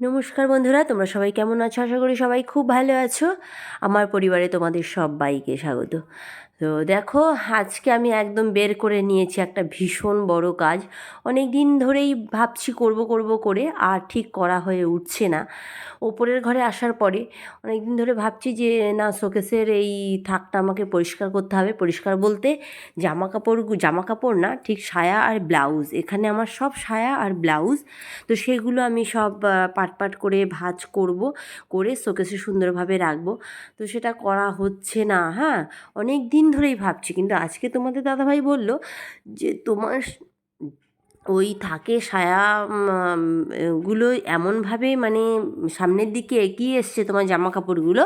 নমস্কার বন্ধুরা, তোমরা সবাই কেমন আছো? আশা করি সবাই খুব ভালো আছো। আমার পরিবারে তোমাদের সবাইকে স্বাগত। তো দেখো, আজকে আমি একদম বের করে নিয়েছি একটা ভীষণ বড় কাজ। অনেক দিন ধরেই ভাবছি করব করব করে, আর ঠিক করা হয়ে উঠছে না। ওপরের ঘরে আসার পরে অনেক দিন ধরে ভাবছি যে, না, শোকেসের এই থাকটা আমাকে পরিষ্কার করতে হবে। পরিষ্কার বলতে জামা কাপড় জামা কাপড় না, ঠিক সায়া আর ব্লাউজ। এখানে আমার সব সায়া আর ব্লাউজ। তো সেগুলো আমি সব পাট পাট করে ভাজ করব, করে শোকেসে সুন্দরভাবে রাখব। তো সেটা করা হচ্ছে না হ্যাঁ? অনেক দিন ধরেই ভাবছি। কিন্তু আজকে তোমাদের দাদাভাই বলল যে তোমার ওই থাকে সায়া গুলো এমনভাবে মানে সামনের দিকে এগিয়ে এসছে তোমার জামা কাপড়গুলো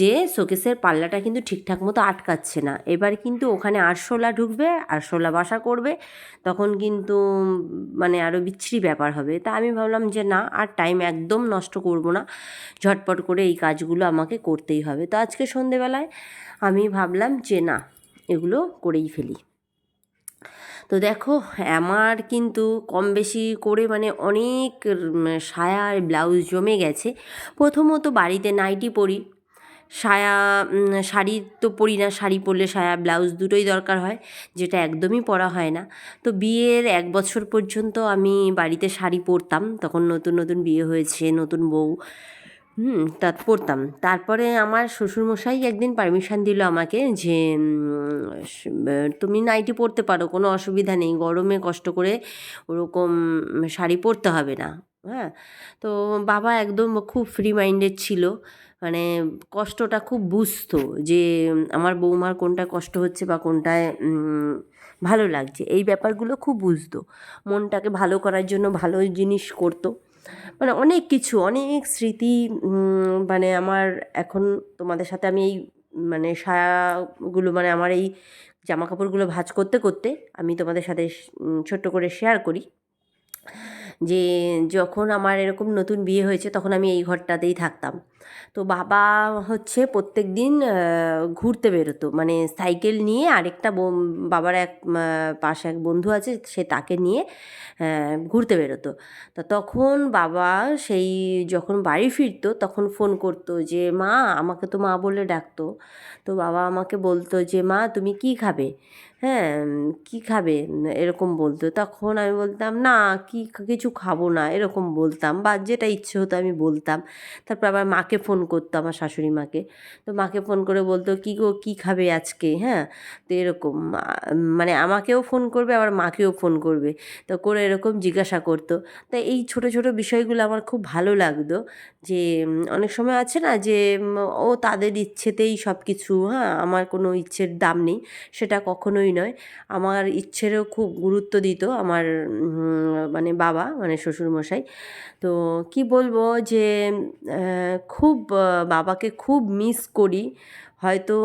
যে শোকেসের পাল্লাটা কিন্তু ঠিকঠাক মতো আটকাচ্ছে না। এবার কিন্তু ওখানে আরশোলা ঢুকবে, আরশোলা বাসা করবে, তখন কিন্তু মানে আরও বিচ্ছিরি ব্যাপার হবে। তা আমি ভাবলাম যে না, আর টাইম একদম নষ্ট করব না। ঝটপট করে এই কাজগুলো আমাকে করতেই হবে। তো আজকে সন্ধেবেলায় আমি ভাবলাম যে না, এগুলো করেই ফেলি। তো দেখো, আমার কিন্তু কম বেশি করে মানে অনেক সায়া আর ব্লাউজ জমে গেছে। প্রথমত বাড়িতে নাইটি পরি। সায়া শাড়ি তো পরি না, শাড়ি পরলে সায়া, ব্লাউজ দুটোই দরকার হয়, যেটা একদমই পরা হয় না। তো বিয়ের এক বছর পর্যন্ত আমি বাড়িতে শাড়ি পরতাম, তখন নতুন নতুন বিয়ে হয়েছে, নতুন বউ। হুম, তা, পড়তাম। তারপরে আমার শ্বশুরমশাই একদিন পারমিশন দিল আমাকে যে তুমি নাইটি পরতে পারো, কোনো অসুবিধা নেই, গরমে কষ্ট করে ওরকম শাড়ি পরতে হবে না হ্যাঁ? তো বাবা একদম খুব ফ্রি মাইন্ডেড ছিল মানে কষ্টটা খুব বুঝতো যে, আমার বৌমার কোনটা কষ্ট হচ্ছে বা কোনটায় ভালো লাগছে, এই ব্যাপারগুলো খুব বুঝতো। মনটাকে ভালো করার জন্য ভালো জিনিস করতো। মানে অনেক কিছু, অনেক স্মৃতি মানে আমার এখন তোমাদের সাথে আমি এই মানে সায়াগুলো মানে আমার এই জামা কাপড়গুলো ভাজ করতে করতে আমি তোমাদের সাথে ছোট্ট করে শেয়ার করি। যে যখন আমার এরকম নতুন বিয়ে হয়েছে, তখন আমি এই ঘরটাতেই থাকতাম। তো বাবা হচ্ছে প্রত্যেক দিন ঘুরতে বেরোতো। মানে সাইকেল নিয়ে আরেকটা বাবার এক পাশে এক বন্ধু আছে, সে তাকে নিয়ে ঘুরতে বেরোতো। তা তখন বাবা সেই যখন বাড়ি ফিরতো, তখন ফোন করতো যে, মা, আমাকে তো মা বলে ডাকতো। তো বাবা আমাকে বলতো যে, মা, তুমি কি খাবে? হ্যাঁ কী খাবে? এরকম বলতো। তখন আমি বলতাম, না, কি, কিছু খাব না। এরকম বলতাম। বা যেটা ইচ্ছে হতো আমি বলতাম। তারপর আবার মাকে ফোন করতো আমার শাশুড়ি মাকে। তো মাকে ফোন করে বলতো, কী গো, কী খাবে আজকে? হ্যাঁ? তো এরকম মানে আমাকেও ফোন করবে, আবার মাকেও ফোন করবে। তো করে এরকম জিজ্ঞাসা করতো। তা এই ছোট ছোট বিষয়গুলো আমার খুব ভালো লাগতো যে অনেক সময় আছে না যে ও তাদের ইচ্ছেতেই সব কিছু হ্যাঁ? আমার কোনো ইচ্ছের দাম নেই, সেটা কখনোই নয়। আমার ইচ্ছেরও খুব গুরুত্ব দিত আমার মানে বাবা মানে শ্বশুরমশাই। তো কি বলব যে খুব বাবাকে খুব মিস করি। হয়তো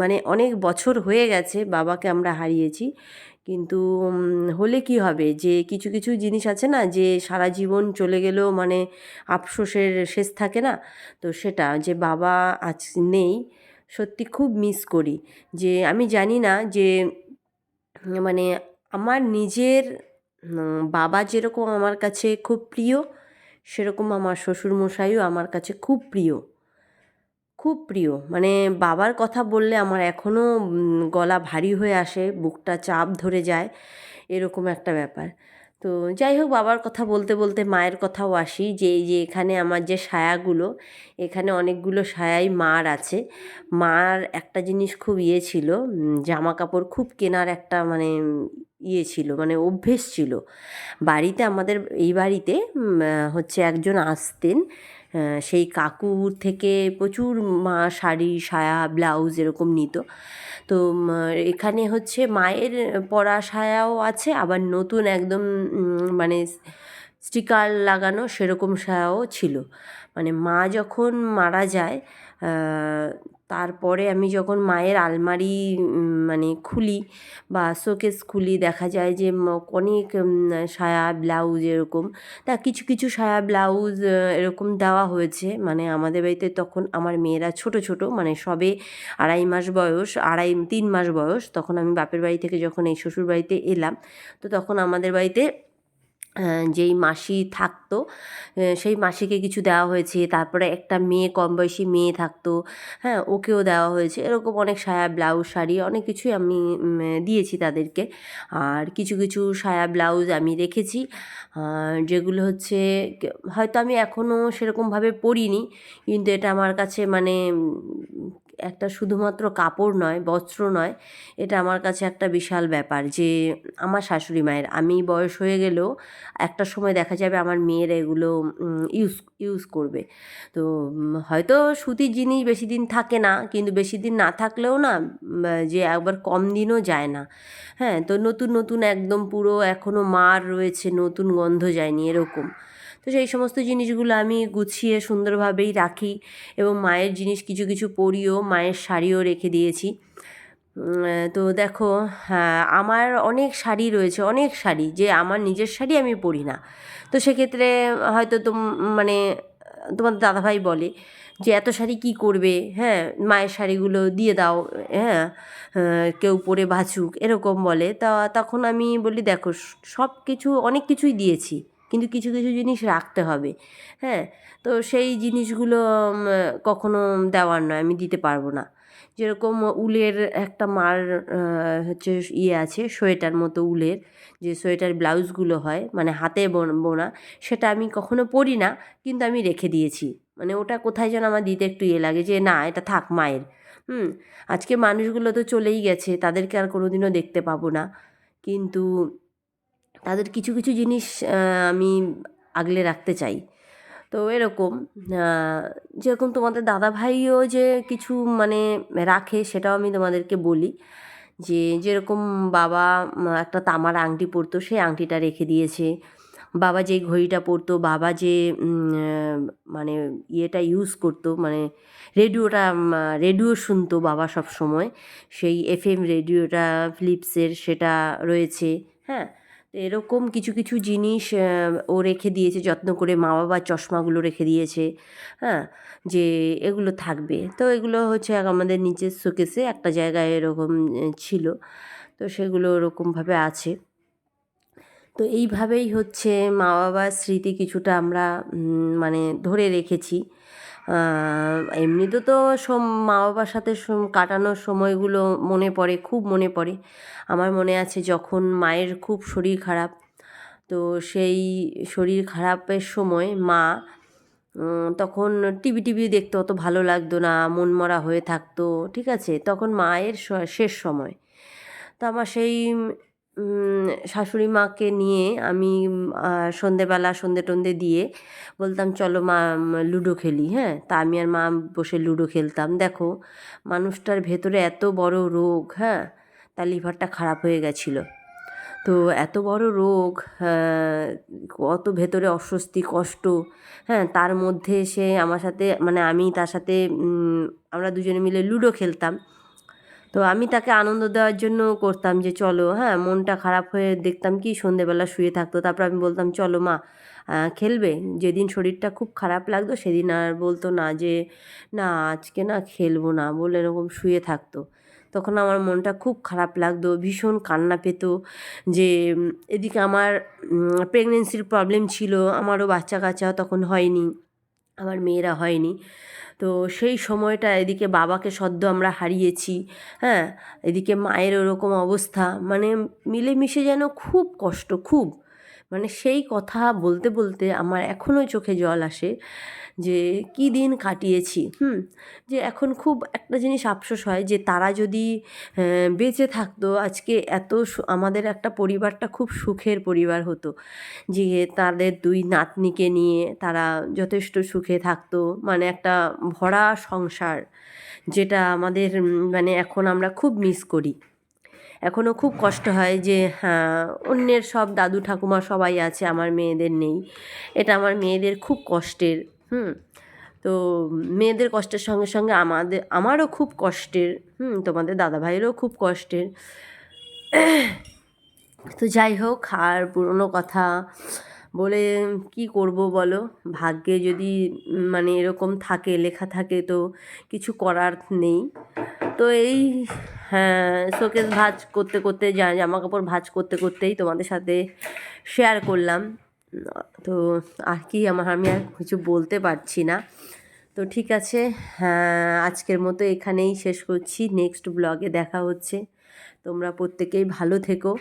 মানে অনেক বছর হয়ে গেছে বাবাকে আমরা হারিয়েছি। কিন্তু হলে কি হবে? যে কিছু কিছু জিনিস আছে না যে সারা জীবন চলে গেলেও মানে আফসোসের শেষ থাকে না? তো সেটা যে বাবা আজ নেই, সত্যি খুব মিস করি। যে আমি জানি না যে মানে আমার নিজের বাবা যেরকম আমার কাছে খুব প্রিয় সেরকম আমার শ্বশুরমশাইও আমার কাছে খুব প্রিয়। খুব প্রিয়। মানে বাবার কথা বললে আমার এখনও গলা ভারী হয়ে আসে, বুকটা চাপ ধরে যায়, এরকম একটা ব্যাপার। তো যাই হোক, বাবার কথা বলতে বলতে মায়ের কথাও আসি যে, এই যে এখানে আমার যে সায়াগুলো, এখানে অনেকগুলো সায়াই মার আছে। মার একটা জিনিস খুব ইয়ে ছিল জামা কাপড় খুব কেনার একটা মানে ইয়ে ছিল মানে অভ্যেস ছিল। বাড়িতে আমাদের, এই বাড়িতে হচ্ছে একজন আসতেন সেই কাকুর থেকে প্রচুর মা শাড়ি, সায়া, ব্লাউজ এরকম নিত। তো এখানে হচ্ছে মায়ের পরা সায়াও আছে, আবার নতুন একদম মানে স্টিকার লাগানো সেরকম সায়াও ছিল। মানে মা যখন মারা যায় তারপরে আমি যখন মায়ের আলমারি মানে খুলি বা শোকেস খুলি, দেখা যায় যে অনেক সায়া ব্লাউজ এরকম, তা কিছু কিছু সায়া ব্লাউজ এরকম দেওয়া হয়েছে। মানে আমাদের বাড়িতে তখন আমার মেয়েরা ছোট ছোট মানে সবে আড়াই মাস বয়স, আড়াই, তিন মাস বয়স, তখন আমি বাপের বাড়ি থেকে যখন এই শ্বশুর বাড়িতে এলাম, তো তখন আমাদের বাড়িতে যেই মাসি থাকতো সেই মাসিকে কিছু দেওয়া হয়েছে। তারপরে একটা মেয়ে কম বয়সী মেয়ে থাকতো হ্যাঁ ওকেও দেওয়া হয়েছে। এরকম অনেক সায়া ব্লাউজ শাড়ি, অনেক কিছুই আমি দিয়েছি তাদেরকে। আর কিছু কিছু সায়া ব্লাউজ আমি রেখেছি। যেগুলো হচ্ছে, হয়তো আমি এখনও সেরকমভাবে পরিনি, কিন্তু এটা আমার কাছে মানে একটা শুধুমাত্র কাপড় নয়, বস্ত্র নয়, এটা আমার কাছে একটা বিশাল ব্যাপার যে আমার শাশুড়ি মায়ের। আমি বয়স হয়ে গেলেও একটা সময় দেখা যাবে আমার মেয়েরা এগুলো ইউজ ইউজ করবে। তো হয়তো সুতির জিনিস বেশি দিন থাকে না, কিন্তু বেশি দিন না থাকলেও না যে একবার কম দিনও যায় না। হ্যাঁ তো নতুন নতুন একদম পুরো এখনও মার রয়েছে, নতুন গন্ধ যায়নি, এরকম। তো সেই সমস্ত জিনিসগুলো আমি গুছিয়ে সুন্দরভাবেই রাখি এবং মায়ের জিনিস কিছু কিছু পরিও মায়ের শাড়িও রেখে দিয়েছি। তো দেখো হ্যাঁ আমার অনেক শাড়ি রয়েছে, অনেক শাড়ি, যে আমার নিজের শাড়ি আমি পরি না। তো সেক্ষেত্রে হয়তো তোম মানে তোমার দাদাভাই বলে যে, এত শাড়ি কী করবে? হ্যাঁ মায়ের শাড়িগুলো দিয়ে দাও হ্যাঁ কেউ পরে বাঁচুক এরকম বলে। তা তখন আমি বলি, দেখো সব কিছু অনেক কিছুই দিয়েছি। কিন্তু কিছু কিছু জিনিস রাখতে হবে। হ্যাঁ? তো সেই জিনিসগুলো কখনো দেওয়ার নয়, আমি দিতে পারব না। যেরকম উলের একটা মার হচ্ছে ইয়ে আছে, সোয়েটার মতো উলের, যে সোয়েটার ব্লাউজগুলো হয় মানে হাতে বোনা, সেটা আমি কখনো পরি না, কিন্তু আমি রেখে দিয়েছি। মানে ওটা কোথায় যেন আমার দিতে একটু ইয়ে লাগে যে, না, এটা থাক, মায়ের। হুম? আজকে মানুষগুলো তো চলেই গেছে, তাদেরকে আর কোনোদিনও দেখতে পাবো না। কিন্তু তাদের কিছু কিছু জিনিস আমি আগলে রাখতে চাই। তো এরকম যেরকম তোমাদের দাদা ভাইও যে কিছু মানে রাখে সেটাও আমি তোমাদেরকে বলি। যে যেরকম বাবা একটা তামার আংটি পরতো সেই আংটিটা রেখে দিয়েছে। বাবা যে ঘড়িটা পরতো, বাবা যে মানে ইয়েটা ইউজ করতো মানে রেডিওটা রেডিও শুনতো বাবা সব সময় সেই এফএম রেডিওটা ফিলিপসের সেটা রয়েছে হ্যাঁ? এরকম কিছু কিছু জিনিস ও রেখে দিয়েছে, যত্ন করে মা বাবার চশমাগুলো রেখে দিয়েছে হ্যাঁ যে এগুলো থাকবে। তো এগুলো হচ্ছে আমাদের নিচের শোকেসে একটা জায়গায় এরকম ছিল। তো সেগুলো ওরকমভাবে আছে। তো এইভাবেই হচ্ছে মা বাবার স্মৃতি কিছুটা আমরা মানে ধরে রেখেছি। এমনিতে তো সম মা বাবার সাথে কাটানোর সময়গুলো মনে পড়ে, খুব মনে পড়ে। আমার মনে আছে যখন মায়ের খুব শরীর খারাপ, তো সেই শরীর খারাপের সময় মা তখন টিভি টিভি দেখতে অত ভালো লাগতো না মনমরা হয়ে থাকতো, ঠিক আছে? তখন মায়ের শেষ সময়। তো আমার সেই শাশুড়ি মাকে নিয়ে আমি সন্ধেবেলা সন্ধে টন্ধে দিয়ে বলতাম চলো মা লুডো খেলি। হ্যাঁ তা আমি আর মা বসে লুডো খেলতাম। দেখো মানুষটার ভেতরে এত বড় রোগ হ্যাঁ তার লিভারটা খারাপ হয়ে গেছিল। তো এত বড় রোগ হ্যাঁ, কত ভেতরে অস্বস্তি কষ্ট হ্যাঁ তার মধ্যে সে আমার সাথে মানে আমি তার সাথে আমরা দুজনে মিলে লুডো খেলতাম। তো আমি তাকে আনন্দ দেওয়ার জন্য করতাম যে, চলো। হ্যাঁ মনটা খারাপ হয়ে দেখতাম কি, সন্ধেবেলা শুয়ে থাকতো। তারপর আমি বলতাম, চলো মা খেলবে। যেদিন শরীরটা খুব খারাপ লাগতো, সেদিন আর বলতো না যে, না, আজকে না খেলব না। বলে এরকম শুয়ে থাকতো। তখন আমার মনটা খুব খারাপ লাগতো, ভীষণ কান্না পেত যে এদিকে আমার প্রেগনেন্সির প্রবলেম ছিল, আমারও বাচ্চা কাচ্চা তখন হয়নি, আমার মেয়েরা হয়নি। তো সেই সময়টা এদিকে বাবাকে সদ্য আমরা হারিয়েছি হ্যাঁ? এদিকে মায়ের ওরকম অবস্থা মানে মিলেমিশে যেন খুব কষ্ট, খুব। মানে সেই কথা বলতে বলতে আমার এখনও চোখে জল আসে যে কী দিন কাটিয়েছি, হুম? যে এখন খুব একটা জিনিস আফসোস হয় যে তারা যদি বেঁচে থাকতো, আজকে এত আমাদের একটা পরিবারটা খুব সুখের পরিবার হতো যে তাদের দুই নাতনিকে নিয়ে তারা যথেষ্ট সুখে থাকতো। মানে একটা ভরা সংসার যেটা আমাদের মানে এখন আমরা খুব মিস করি। এখনও খুব কষ্ট হয় যে হ্যাঁ অন্যের সব দাদু ঠাকুমা সবাই আছে, আমার মেয়েদের নেই। এটা আমার মেয়েদের খুব কষ্টের, হুম? তো মেয়েদের কষ্টের সঙ্গে সঙ্গে আমাদের আমারও খুব কষ্টের, হুম? তোমাদের দাদাভাইয়েরও খুব কষ্টের। তো যাই হোক, আর পুরনো কথা বলে, কি করব বলো? ভাগ্যে যদি মানে এরকম থাকে, লেখা থাকে তো কিছু করার নেই। তো এই হ্যাঁ শোকেস ভাজ করতে করতে জামা কাপড় ভাজ করতে করতেই তোমাদের সাথে শেয়ার করলাম। তো আর কি, আমার, আমি আর কিছু বলতে পারছি না। তো ঠিক আছে হ্যাঁ আজকের মতো এখানেই শেষ করছি। নেক্সট ব্লগে দেখা হচ্ছে। তোমরা প্রত্যেকেই ভালো থেকো।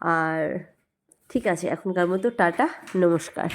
আর ঠিক আছে এখনকার মতো টাটা নমস্কার।